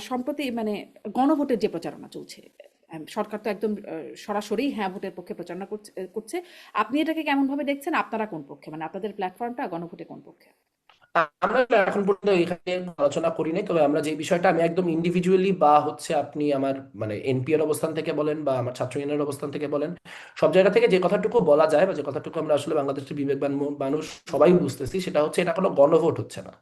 সম্প্রতি মানে গণভোটের যে প্রচারণা চলছে সরকার তো একদম সরাসরি হ্যাঁ ভোটের পক্ষে প্রচারণা করছে আপনি এটাকে কেমনভাবে দেখছেন? আপনারা কোন পক্ষে? মানে আপনাদের প্ল্যাটফর্মটা গণভোটে কোন পক্ষে? আমরা এখন পর্যন্ত এখানে আলোচনা করি নাই, তবে আমরা যে বিষয়টা আমি একদম ইন্ডিভিজুয়ালি বা হচ্ছে আপনি আমার মানে এনপি এর অবস্থান থেকে বলেন বা আমার ছাত্র ইউনিয়নের অবস্থান থেকে বলেন, সব জায়গা থেকে যে কথাটুকু বলা যায় বা যে কথাটুকু আমরা আসলে বাংলাদেশের বিবেকবান মানুষ সবাই বুঝতেছি, সেটা হচ্ছে এটা কোনো গণভোট হচ্ছে না।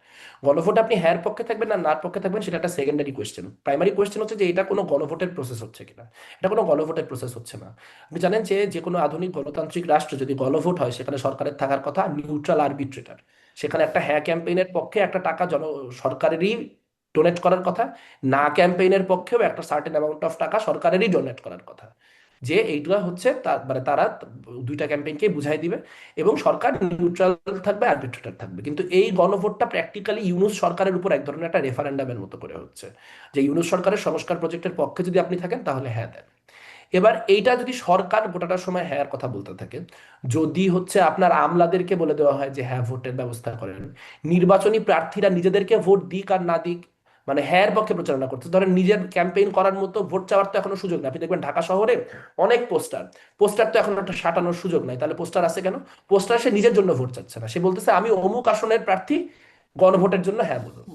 গণভোট আপনি হ্যার পক্ষে থাকবেন না নার পক্ষে থাকবেন, সেটা একটা সেকেন্ডারি কোয়েশ্চেন প্রাইমারি কোয়েশ্চেন হচ্ছে যে এটা কোনো গণভোটের প্রসেস হচ্ছে কিনা। এটা কোনো গণভোটের প্রসেস হচ্ছে না। আপনি জানেন যে যে কোনো আধুনিক গণতান্ত্রিক রাষ্ট্র যদি গণভোট হয়, সেখানে সরকারের থাকার কথা নিউট্রাল আরবিট্রেটার সেখানে একটা হ্যাঁ ক্যাম্পেইনের পক্ষে একটা টাকা জন, সরকারেরই ডোনেট করার কথা, না ক্যাম্পেইনের পক্ষেও একটা সার্টেন অ্যামাউন্ট অফ টাকা সরকারেরই ডোনেট করার কথা। যে এইটা হচ্ছে তার মানে তারা দুইটা ক্যাম্পেইনকে বুঝাই দিবে এবং সরকার নিউট্রাল থাকবে আরবিট্রেটার থাকবে। কিন্তু এই গণভোটটা প্র্যাকটিক্যালি ইউনুস সরকারের উপর এক ধরনের একটা রেফারেন্ডামের মতো করে হচ্ছে। যে ইউনুস সরকারের সংস্কার প্রজেক্টের পক্ষে যদি আপনি থাকেন তাহলে হ্যাঁ দেন। এবার এইটা যদি সরকার গোটাটা সময় হ্যাঁ কথা বলতে থাকে, যদি হচ্ছে আপনার আমলাদেরকে বলে দেওয়া হয় যে হ্যাঁ ভোটের ব্যবস্থা করেন, নির্বাচনী প্রার্থীরা নিজেদেরকে ভোট দিক আর না দিক মানে হ্যাঁ পক্ষে প্রচারণা করতে, ধরেন নিজের ক্যাম্পেইন করার মতো ভোট চাওয়ার তো এখনও সুযোগ নেই। আপনি দেখবেন ঢাকা শহরে অনেক পোস্টার পোস্টার তো এখন একটা সাটানোর সুযোগ নাই। তাহলে পোস্টার আছে কেন? পোস্টার সে নিজের জন্য ভোট চাচ্ছে না। সে বলতেছে, আমি অমুক আসনের প্রার্থী, গণভোটের জন্য হ্যাঁ বলুন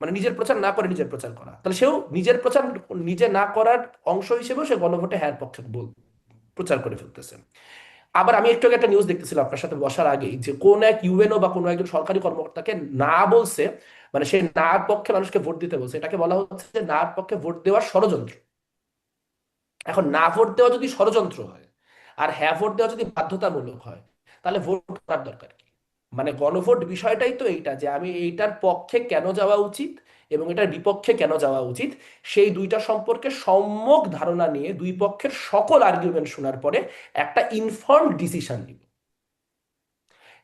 মানে নিজের প্রচার না করে নিজের প্রচার করা। তাহলে সেও নিজের প্রচার নিজে না করার অংশ হিসেবেও সে গণভোটে হ্যাঁ পক্ষে প্রচার করে ফেলতেছে। আবার আমি একটু আগে একটা নিউজ দেখতেছিলাম আপনার সাথে বসার আগেই যে কোন এক ইউএনও বা কোনো একজন সরকারি কর্মকর্তাকে না বলছে মানে সে না পক্ষে মানুষকে ভোট দিতে বলছে। এটাকে বলা হচ্ছে যে না পক্ষে ভোট দেওয়ার ষড়যন্ত্র। এখন না ভোট দেওয়া যদি ষড়যন্ত্র হয়, আর হ্যাঁ ভোট দেওয়া যদি বাধ্যতামূলক হয়, তাহলে ভোট করার দরকার কি? মানে গণভোট বিষয়টাই তো এইটা যে আমি এইটার পক্ষে কেন যাওয়া উচিত এবং এটার বিপক্ষে কেন যাওয়া উচিত, সেই দুইটা সম্পর্কে সম্যক ধারণা নিয়ে দুই পক্ষের সকল আর্গুমেন্ট শোনার পরে একটা ইনফর্ম ডিসিশন নিব।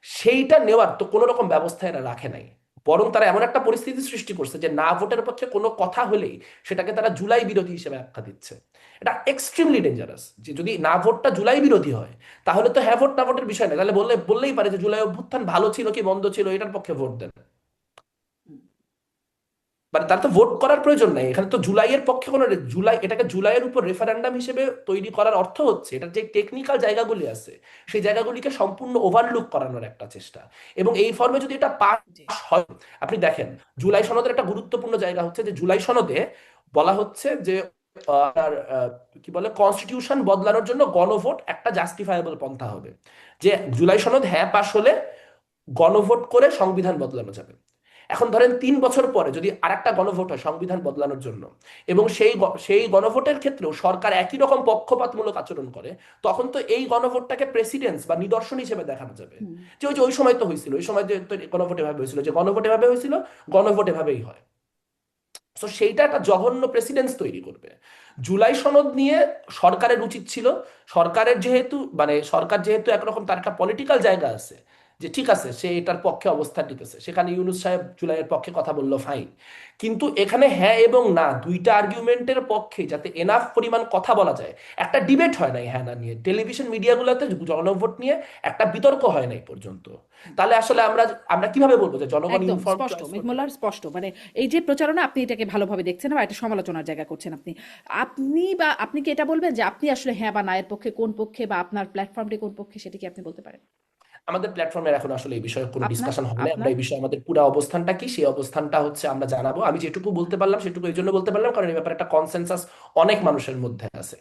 সেইটা নেওয়ার তো কোনো রকম ব্যবস্থা এরা রাখে নাই। বরং তারা এমন একটা পরিস্থিতি সৃষ্টি করছে যে না ভোটের পক্ষে কোনো কথা হলেই সেটাকে তারা জুলাই বিরোধী হিসেবে আখ্যা দিচ্ছে। এটা এক্সট্রিমলি ডেঞ্জারাস যে যদি না ভোটটা জুলাই বিরোধী হয়, তাহলে তো হ্যাঁ ভোট না ভোটের বিষয় নেই তাহলে বললে, বললেই পারে যে জুলাই অভ্যুত্থান ভালো ছিল কি বন্ধ ছিল, এটার পক্ষে ভোট দেন। মানে তার তো ভোট করার প্রয়োজন নেই। এখানে তো জুলাইয়ের পক্ষে কোনো জুলাই এটাকে জুলাইয়ের উপর রেফারেন্ডাম হিসেবে তৈরি করার অর্থ হচ্ছে এটার যে টেকনিক্যাল জায়গাগুলি আছে সেই জায়গাগুলিকে সম্পূর্ণ ওভারলুক করানোর একটা চেষ্টা। এবং এই ফর্মে যদি এটা পাস হয় আপনি দেখেন জুলাই সনদের একটা গুরুত্বপূর্ণ জায়গা হচ্ছে যে জুলাই সনদে বলা হচ্ছে যে আহ, কি বলে কনস্টিটিউশন বদলানোর জন্য গণভোট একটা জাস্টিফায়েবল পন্থা হবে। যে জুলাই সনদ হ্যাঁ পাশ হলে গণভোট করে সংবিধান বদলানো যাবে। এখন ধরেন তিন বছর পরে যদি আরেকটা গণভোট হয় সংবিধান বদলানোর জন্য এবং সেই সেই গণভোটের ক্ষেত্রেও সরকার একই রকম পক্ষপাতমূলক আচরণ করে তখন তো এই গণভোটটাকে প্রেসিডেন্স বা নিদর্শন হিসেবে দেখানো যাবে। যে ওই যে ওই সময় তো হয়েছিল ওই সময় যে গণভোট এভাবে হয়েছিল যে গণভোট এভাবে হয়েছিল গণভোট এভাবেই হয়। তো সেইটা একটা জঘন্য প্রেসিডেন্স তৈরি করবে। জুলাই সনদ নিয়ে সরকারের উচিত ছিল সরকারের যেহেতু মানে সরকার যেহেতু একরকম তার একটা পলিটিক্যাল জায়গা আছে যে ঠিক আছে সে এটার পক্ষে অবস্থান নিতেছে। সেখানে ইউনুস সাহেব জুলাইয়ের পক্ষে কথা বলল ফাইন কিন্তু এখানে হ্যাঁ এবং না দুইটা আর্গুমেন্টের পক্ষে যাতে এনাফ পরিমাণ কথা বলা যায় একটা ডিবেট হয় নাই হ্যাঁ না নিয়ে। টেলিভিশন মিডিয়াগুলোতে জনভোট নিয়ে একটা বিতর্ক হয় নাই পর্যন্ত। তাহলে আসলে আমরা আমরা কীভাবে বলব যে জনগণ স্পষ্ট মিটমোলার স্পষ্ট। মানে এই যে প্রচারণা আপনি এটাকে ভালোভাবে দেখছেন বা এটা সমালোচনার জায়গা করছেন আপনি। আপনি বা আপনি কি এটা বলবেন যে আপনি আসলে হ্যাঁ বা না এর পক্ষে কোন পক্ষে বা আপনার প্ল্যাটফর্মটি কোন পক্ষে সেটা কি আপনি বলতে পারেন? আমাদের প্ল্যাটফর্মের এখন আসলে এই বিষয়ে কোনো ডিসকাশন হবে না। আমরা এই বিষয়ে আমাদের পুরো অবস্থানটা কি? সেই অবস্থানটা হচ্ছে আমরা জানাব। আমি যেটুকু বলতে পারলাম সেটুকু এই জন্য বলতে পারলাম কারণ এই ব্যাপারে একটা কনসেনসাস অনেক মানুষের মধ্যে আছে।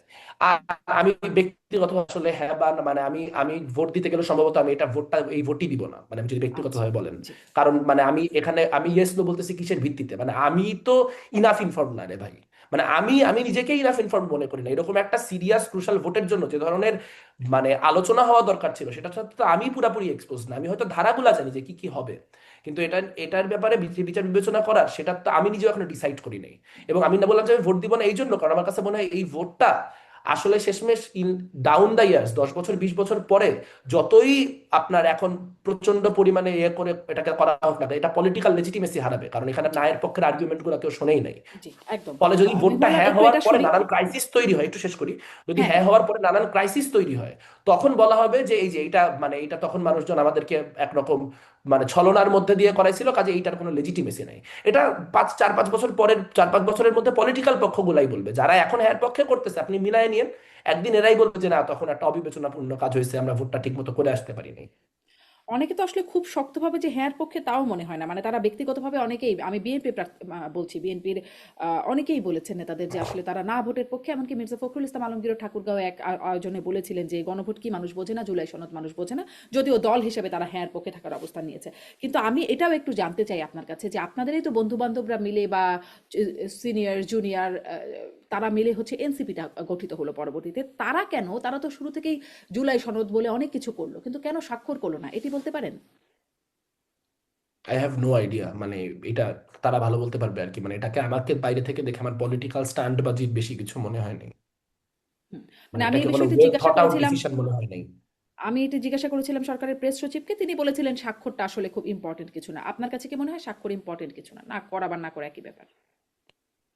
আর আমি ব্যক্তিগত আসলে হ্যাঁ বা না, মানে আমি আমি ভোট দিতে গেলে সম্ভবত আমি এটা ভোটটা এই ভোটই দিব না। মানে আমি যদি ব্যক্তিগতভাবে বলেন। কারণ মানে আমি এখানে আমি ইয়েস নো বলতেছি কিসের ভিত্তিতে? মানে আমি তো ইনাফ ইনফর্ম না রে ভাই। মানে আমি আমি নিজেকেই ইনাফ ইনফর্ম মনে করি না। এরকম একটা সিরিয়াস ক্রুশাল ভোটের জন্য যে ধরনের মানে আলোচনা হওয়া দরকার ছিল, সেটা তো আমি পুরাপুরি এক্সপোজ না। আমি হয়তো ধারাগুলা জানি যে কি কি হবে। কিন্তু এটা, এটার ব্যাপারে বিচার বিবেচনা করার, সেটা তো আমি নিজেও এখনও ডিসাইড করি নাই। এবং আমি না বললাম যে আমি ভোট দিব না এই জন্য, কারণ আমার কাছে মনে হয় এই ভোটটা আসলে শেষমেশ ইন ডাউন দ্য ইয়ার্স দশ বছর বিশ বছর পরে যতই আপনার এখন প্রচণ্ড পরিমাণে ইয়ে করে এটাকে করা হোক না এটা পলিটিক্যাল লেজিটিমেসি হারাবে। কারণ এখানে নায়ের পক্ষের আর্গুমেন্টগুলো কেউ শোনেই নাই। ফলে যদি ভোটটা হ্যাঁ হওয়ার পরে নানান ক্রাইসিস তৈরি হয় একটু শেষ করি। যদি হ্যাঁ। হ্যাঁ হওয়ার পরে নানান ক্রাইসিস তৈরি হয় তখন বলা হবে যে এই যে এটা মানে এটা তখন মানুষজন আমাদেরকে একরকম মানে ছলনার মধ্যে দিয়ে করাইছিল, কাজে এইটার কোনো লেজিটিমেসি নাই। এটা পাঁচ, চার, পাঁচ বছর পরের, চার, পাঁচ বছরের মধ্যে পলিটিক্যাল পক্ষগুলাই বলবে। যারা এখন হ্যার পক্ষে করতেছে, আপনি মিলায় নিয়েন, একদিন এরাই বলবে যে, না, তখন একটা অবিবেচনাপূর্ণ কাজ হয়েছে, আমরা ভোটটা ঠিক মতো করে আসতে পারিনি। অনেকে তো আসলে খুব শক্তভাবে যে হ্যার পক্ষে তাও মনে হয় না। মানে তারা ব্যক্তিগতভাবে অনেকেই, আমি বিএনপি বলছি বিএনপির অনেকেই বলেছেন নেতাদের যে আসলে তারা না ভোটের পক্ষে, এমনকি মির্জা ফখরুল ইসলাম আলমগীর ঠাকুরগাঁও এক আয়োজনে বলেছিলেন যে গণভোট কি মানুষ বোঝে না, জুলাই সনদ মানুষ বোঝে না, যদিও দল হিসেবে তারা হ্যার পক্ষে থাকার অবস্থান নিয়েছে। কিন্তু আমি এটাও একটু জানতে চাই আপনার কাছে যে আপনাদেরই তো বন্ধু বান্ধবরা মিলে বা সিনিয়র জুনিয়র তারা মিলে হচ্ছে এনসিপিটা গঠিত হলো পরবর্তীতে। তারা কেন? তারা তো শুরু থেকেই জুলাই সনদ বলে অনেক কিছু করল কিন্তু কেন স্বাক্ষর করল না? এটি বলতে পারেন? আই হ্যাভ নো আইডিয়া মানে এটা তারা ভালো বলতে পারবে আর কি। মানে এটাকে আমাকে বাইরে থেকে দেখে আমার পলিটিক্যাল স্ট্যান্ড বাজি বেশি কিছু মনে হয়নি মানে মানে আমি এই বিষয়টি জিজ্ঞাসা করেছিলাম মনে হয় নাই। আমি এটি জিজ্ঞাসা করেছিলাম সরকারের প্রেস সচিবকে তিনি বলেছিলেন স্বাক্ষরটা আসলে খুব ইম্পর্টেন্ট কিছু না। আপনার কাছে কি মনে হয় স্বাক্ষর ইম্পর্টেন্ট কিছু না? না করা বা না করা একই ব্যাপার।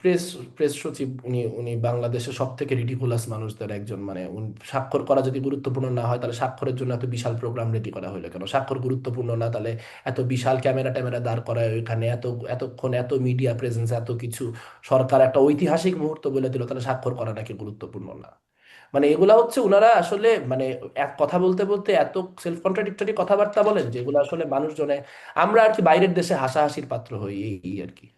প্রেস প্রেস সচিব উনি উনি বাংলাদেশের সব থেকে রিডিকুলাস মানুষদের একজন মানে স্বাক্ষর করা যদি গুরুত্বপূর্ণ না হয়, তাহলে স্বাক্ষরের জন্য এত বিশাল প্রোগ্রাম রেডি করা হলো কেন? স্বাক্ষর গুরুত্বপূর্ণ না, তাহলে এত বিশাল ক্যামেরা ট্যামেরা দাঁড় করায় ওইখানে, এত, এতক্ষণ এত মিডিয়া প্রেজেন্স এত কিছু সরকার একটা ঐতিহাসিক মুহূর্ত বলে দিল, তাহলে স্বাক্ষর করা নাকি গুরুত্বপূর্ণ না? মানে এগুলা হচ্ছে ওনারা আসলে মানে এক, কথা বলতে বলতে এত সেলফ কন্ট্রাডিক্টরি কথাবার্তা বলেন, যেগুলো আসলে মানুষজনে, আমরা আর কি বাইরের দেশে হাসাহাসির পাত্র হই এই আর কি।